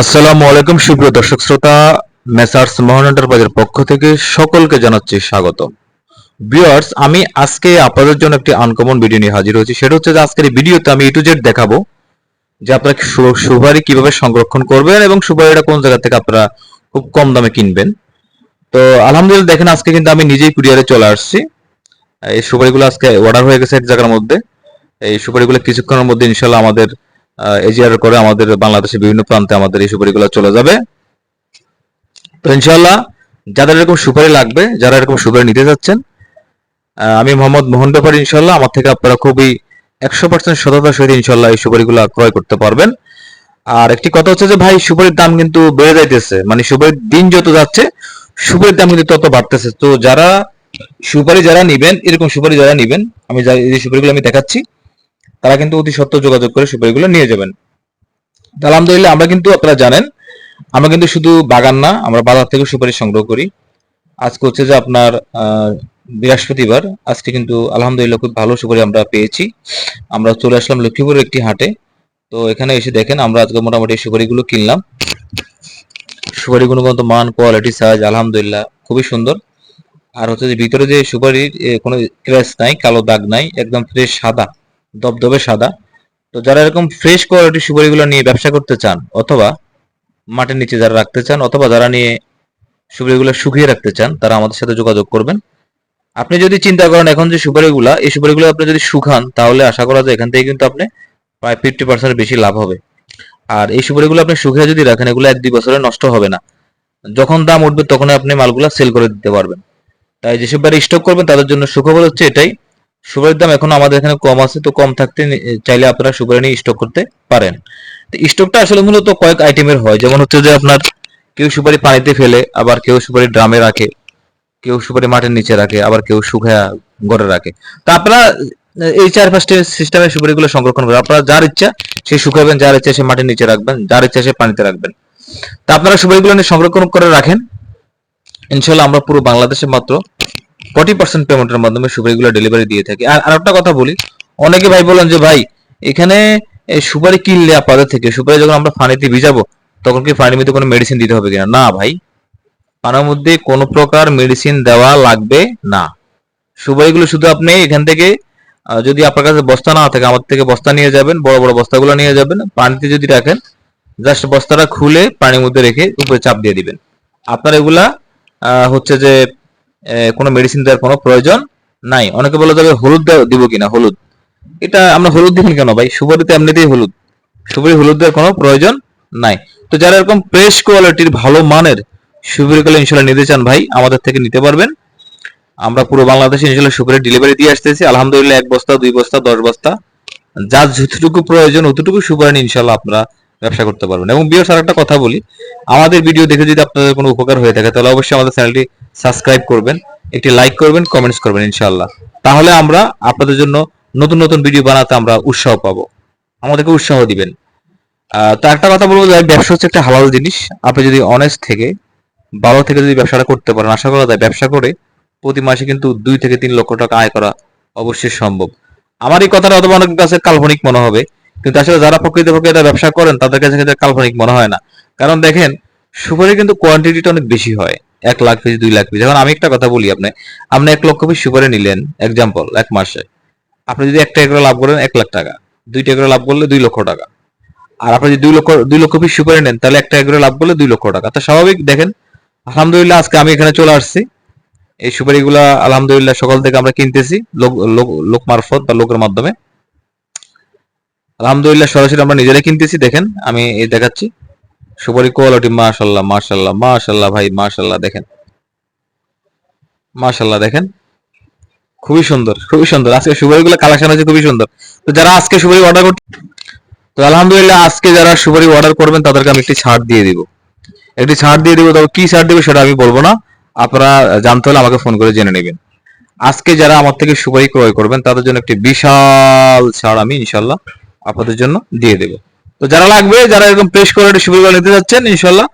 আসসালামু আলাইকুম, সুপ্রিয় দর্শক শ্রোতা, মেসার্স মোহন এন্টারপ্রাইজের পক্ষ থেকে সকলকে জানাচ্ছি স্বাগত ভিউয়ার্স, আমি আজকে আপনাদের জন্য একটি আনকমন ভিডিও নিয়ে হাজির হয়েছি। সেটা হচ্ছে যে আজকের এই ভিডিওতে আমি ইটু জেড দেখাবো যে আপনারা সুপারি কীভাবে সংরক্ষণ করবেন এবং সুপারিটা কোন জায়গা থেকে আপনারা খুব কম দামে কিনবেন। তো আলহামদুলিল্লাহ, দেখেন আজকে কিন্তু আমি নিজেই কুরিয়ারে চলে আসছি। এই সুপারিগুলো আজকে অর্ডার হয়ে গেছে এক জায়গার মধ্যে। এই সুপারিগুলো কিছুক্ষণের মধ্যে ইনশাল্লাহ আমাদের এজিআর করে আমাদের বাংলাদেশের বিভিন্ন প্রান্তে আমাদের এই সুপারিগুলো চলে যাবে। তো ইনশাল্লাহ যাদের এরকম সুপারি লাগবে, যারা এরকম সুপারি নিতে যাচ্ছেন আমি মোহাম্মদ মোহন ব্যাপারী ইনশাল্লাহ আমার থেকে আপনারা খুবই একশো পার্সেন্ট সততার সহিত ইনশাল্লাহ এই সুপারিগুলো ক্রয় করতে পারবেন। আর একটি কথা হচ্ছে যে, ভাই, সুপারির দাম কিন্তু বেড়ে যাইতেছে। মানে সুপারির দিন যত যাচ্ছে, সুপারির দাম কিন্তু তত বাড়তেছে। তো যারা সুপারি যারা নিবেন, এরকম সুপারি যারা নিবেন, আমি যে সুপারিগুলো আমি দেখাচ্ছি। তারা কিন্তু অতি সত্য যোগাযোগ করে সুপারিগুলো নিয়ে যাবেন। আলহামদুলিল্লাহ আমরা কিন্তু আপনারা জানেন, আমরা কিন্তু শুধু বাগান না, আমরা বাজার থেকে সুপারি সংগ্রহ করি। আজকে হচ্ছে যে আপনার বৃহস্পতিবার, আজকে কিন্তু আলহামদুলিল্লাহ খুব ভালো সুপারি আমরা পেয়েছি। আমরা চলে আসলাম লক্ষ্মীপুরের একটি হাটে। তো এখানে এসে দেখেন, আমরা আজকে মোটামুটি সুপারিগুলো কিনলাম। সুপারি গুণগত মান কোয়ালিটি সাইজ আলহামদুলিল্লাহ খুবই সুন্দর। আর হচ্ছে যে ভিতরে যে সুপারির কোনো ক্র্যাশ নাই, কালো দাগ নাই, একদম ফ্রেশ সাদা। দবদবে সাদা। তো যারা এরকম ফ্রেশ কোয়ালিটির সুপারিগুলো নিয়ে ব্যবসা করতে চান, অথবা মাটির নিচে যারা রাখতে চান, অথবা যারা নিয়ে সুপারিগুলো শুকিয়ে রাখতে চান, তারা আমাদের সাথে যোগাযোগ করবেন। আপনি যদি চিন্তা করেন এখন যে সুপারিগুলা, এই সুপারিগুলো আপনি যদি শুকান, তাহলে আশা করা যায় এখান থেকে কিন্তু আপনি প্রায় ফিফটি পার্সেন্ট বেশি লাভ হবে। আর এই সুপারিগুলো আপনি শুকিয়ে যদি রাখেন, এগুলো এক দুই বছরে নষ্ট হবে না। যখন দাম উঠবে তখন আপনি মালগুলা সেল করে দিতে পারবেন। তাই যেসব বাড়ি স্টক করবেন, তাদের জন্য সুখবর হচ্ছে এটাই সুপারির দাম এখন আমাদের এখানে কম আছে, তো কম থাকতে চাইলে আপনারা সুপারি নিয়ে স্টক করতে পারেন। তো স্টকটা আসলে মূলত কয়েক আইটেমের হয়, যেমন হচ্ছে যে আপনার কেউ সুপারি পানিতে ফেলে, আবার কেউ সুপারি ড্রামে রাখে, কেউ সুপারি মাটির নিচে রাখে, আবার কেউ শুকায়া ঘরে রাখে। তা আপনারা, এই চার পাঁচটি সিস্টেমের সুপারিগুলো সংরক্ষণ করে, আপনারা যার ইচ্ছা সে শুকাবেন, যার ইচ্ছা সে মাটির নিচে রাখবেন, যার ইচ্ছা সে পানিতে রাখবেন। তা আপনারা সুপারিগুলো নিয়ে সংরক্ষণ করে রাখেন। ইনশাল্লাহ আমরা পুরো বাংলাদেশে মাত্র ফর্টি পার্সেন্ট পেমেন্টের মাধ্যমে সুপারিগুলো ডেলিভারি দিয়ে থাকি। আর আরেকটা কথা বলি, অনেকে ভাই বলেন যে, ভাই, এখানে সুপারি কিনলে আপনাদের থেকে, সুপারি যখন আমরা পানিতে ভিজাবো, তখন কি পানির মধ্যে কোনো মেডিসিন দিতে হবে কিনা? না, ভাই। পানির মধ্যে কোনো প্রকার মেডিসিন দেওয়া লাগবে না। সুপারিগুলো শুধু আপনি এখান থেকে যদি আপনার কাছে বস্তা না থাকে, আমার থেকে বস্তা নিয়ে যাবেন, বড় বড় বস্তাগুলো নিয়ে যাবেন, পানিতে যদি রাখেন জাস্ট বস্তাটা খুলে পানির মধ্যে রেখে উপরে চাপ দিয়ে দিবেন। আপনার এগুলা হচ্ছে যে কোনো মেডিসিন দেওয়ার কোনো প্রয়োজন নাই। অনেকে বলে যাবে হলুদ দিব কিনা? হলুদ। এটা আমরা হলুদ দিবেন কেন ভাই? সুপারিতে এমনিতেই হলুদ। সুপারি হলুদ দেওয়ার কোনো প্রয়োজন নাই। তো যারা এরকম ফ্রেশ কোয়ালিটির ভালো মানের সুপারিগুলো ইনশাল্লাহ নিতে চান ভাই, আমাদের থেকে নিতে পারবেন। আমরা পুরো বাংলাদেশে ইনশাল্লাহ সুপারি ডেলিভারি দিয়ে আসতেছি। আলহামদুলিল্লাহ এক বস্তা, দুই বস্তা, দশ বস্তা। যার যতটুকু প্রয়োজন অতটুকু সুপারি ইনশাল্লাহ আপনারা ব্যবসা করতে পারবেন। এবং বিয়ার আর একটা কথা বলি। আমাদের ভিডিও দেখে যদি আপনাদের কোনো উপকার হয়ে থাকে, তাহলে অবশ্যই আমাদের চ্যানেলটি সাবস্ক্রাইব করবেন, একটি লাইক করবেন কমেন্টস করবেন ইনশাল্লাহ তাহলে আমরা আপনাদের জন্য নতুন নতুন ভিডিও বানাতে আমরা উৎসাহ পাবো। আমাদেরকে উৎসাহ দিবেন। তো একটা কথা বলব যে ব্যবসা হচ্ছে একটা হালাল জিনিস। আপনি যদি অনেস্ট থেকে, ভালো থেকে যদি ব্যবসাটা করতে পারেন, আশা করা যায় ব্যবসা করে প্রতি মাসে কিন্তু দুই থেকে তিন লক্ষ টাকা আয় করা অবশ্যই সম্ভব। আমার এই কথাটা অথবা অনেক কাছে কাল্পনিক মনে হবে, কিন্তু আসলে যারা প্রকৃতপক্ষে এটা ব্যবসা করেন, তাদের কাছে কাল্পনিক মনে হয় না। কারণ দেখেন, সুপারি কিন্তু কোয়ান্টিটিটা অনেক বেশি হয়। এক লাখ পিস দুই লাখ পিস এখন আমি একটা কথা বলি আপনি আপনি এক লক্ষ পিস সুপারি নিলেন এক্সাম্পল এক মাসে। আপনি যদি একটা একরে লাভ করেন এক লাখ টাকা, দুইটা একরে লাভ করলে দুই লক্ষ টাকা। আর আপনি যদি দুই লক্ষ দুই লক্ষ পিস সুপারি নেন, তাহলে একটা একরে লাভ করলে দুই লক্ষ টাকা। তো স্বাভাবিক, দেখেন, আলহামদুলিল্লাহ আজকে আমি এখানে চলে আসছি। এই সুপারিগুলা আলহামদুলিল্লাহ সকাল থেকে আমরা কিনতেছি, লোক, লোক- লোক মারফত বা লোকের মাধ্যমে। আলহামদুলিল্লাহ সরাসরি আমরা নিজেরাই কিনতেছি, দেখেন, আমি এই দেখাচ্ছি। সুপারি কোয়ালিটি, মাশাল্লাহ মাশাল্লাহ মাশাল্লাহ ভাই, মাশাল্লাহ দেখেন। মাশাল্লাহ দেখেন। খুবই সুন্দর খুবই সুন্দর। আজকে সুপারিগুলো কালেকশন আছে খুবই সুন্দর। তো যারা আজকে সুপারি অর্ডার করতে তো আলহামদুলিল্লাহ আজকে যারা সুপারি অর্ডার করবেন, তাদেরকে আমি একটি ছাড় দিয়ে দিব। একটি ছাড় দিয়ে দিব তবে কি ছাড় দিবে সেটা আমি বলব না। আপনারা জানতে হলে আমাকে ফোন করে জেনে নেবেন। আজকে যারা আমার থেকে সুপারি ক্রয় করবেন, তাদের জন্য একটি বিশাল ছাড় আমি ইনশাল্লাহ আপনাদের জন্য দিয়ে দেবো। তো যারা লাগবে, যারা এরকম প্রেস করে সুপারিগুলো নিতে যাচ্ছেন ইনশাল্লাহ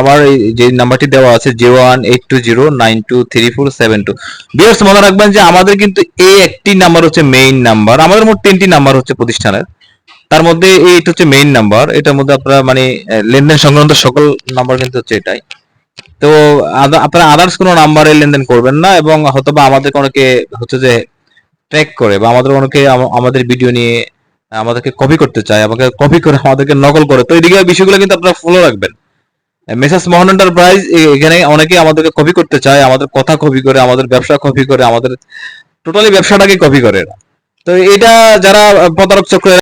আমার এই যে নাম্বারটি দেওয়া আছে zero one eight two zero nine two three four seven two বিয়ার্স মনে রাখবেন যে আমাদের কিন্তু এই একটি নাম্বার হচ্ছে মেইন নাম্বার। আমাদের মোট তিনটি নাম্বার হচ্ছে প্রতিষ্ঠানের। তার মধ্যে এইটা হচ্ছে মেইন নাম্বার। এটার মধ্যে আপনারা মানে লেনদেন সংক্রান্ত সকল নাম্বার কিন্তু হচ্ছে এটাই। তো আপনারা আদার্স কোনো নাম্বারে লেনদেন করবেন না এবং হয়তো বা আমাদের অনেকে হচ্ছে যে ট্র্যাক করে বা আমাদের অনেকে আমাদের ভিডিও নিয়ে আমাদেরকে কপি করতে চায়, আমাকে কপি করে আমাদেরকে নকল করে। তো এদিকে বিষয়গুলো কিন্তু আপনারা ফলো রাখবেন। মেসাস মোহন এন্টারপ্রাইজ এখানে অনেকেই আমাদেরকে কপি করতে চায়, আমাদের কথা কপি করে, আমাদের ব্যবসা কপি করে, আমাদের টোটালি ব্যবসাটাকে কপি করে তো এটা যারা প্রতারক চক্র